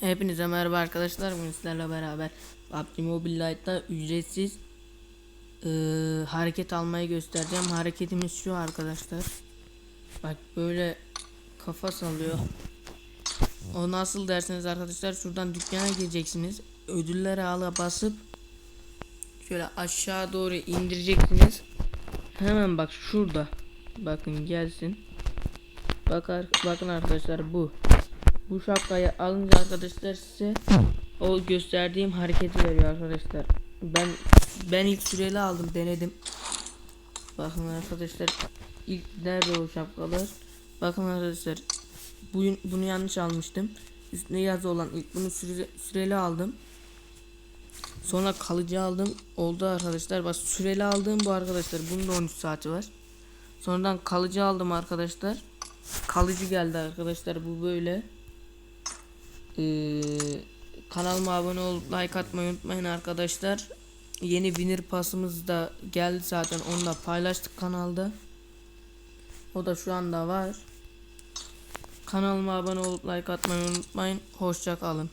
Hepinize merhaba arkadaşlar. Bugün sizlerle beraber PUBG Mobile Lite'da ücretsiz eee, hareket almayı göstereceğim. Hareketimiz şu arkadaşlar. Bak böyle kafa sallıyor. O nasıl derseniz arkadaşlar şuradan dükkana gireceksiniz. Ödülleri ala basıp şöyle aşağı doğru indireceksiniz. Hemen bak şurada. Bakın gelsin. Bakar, bakın arkadaşlar bu. Bu şapkayı alınca arkadaşlar size o gösterdiğim hareketi veriyor arkadaşlar. Ben ben ilk süreli aldım denedim. Bakın arkadaşlar ilk nerede o şapkalar? Bakın arkadaşlar bu, bunu yanlış almıştım. Üstüne yazı olan ilk bunu süre, süreli aldım. Sonra kalıcı aldım. Oldu arkadaşlar. Bak süreli aldığım bu arkadaşlar. Bunun da 13 saati var. Sonradan kalıcı aldım arkadaşlar. Kalıcı geldi arkadaşlar. Bu böyle. Ee, kanalıma abone olup like atmayı unutmayın arkadaşlar. Yeni winner pasımız da geldi zaten. Onu da paylaştık kanalda. O da şu anda var. Kanalıma abone olup like atmayı unutmayın. Hoşça kalın.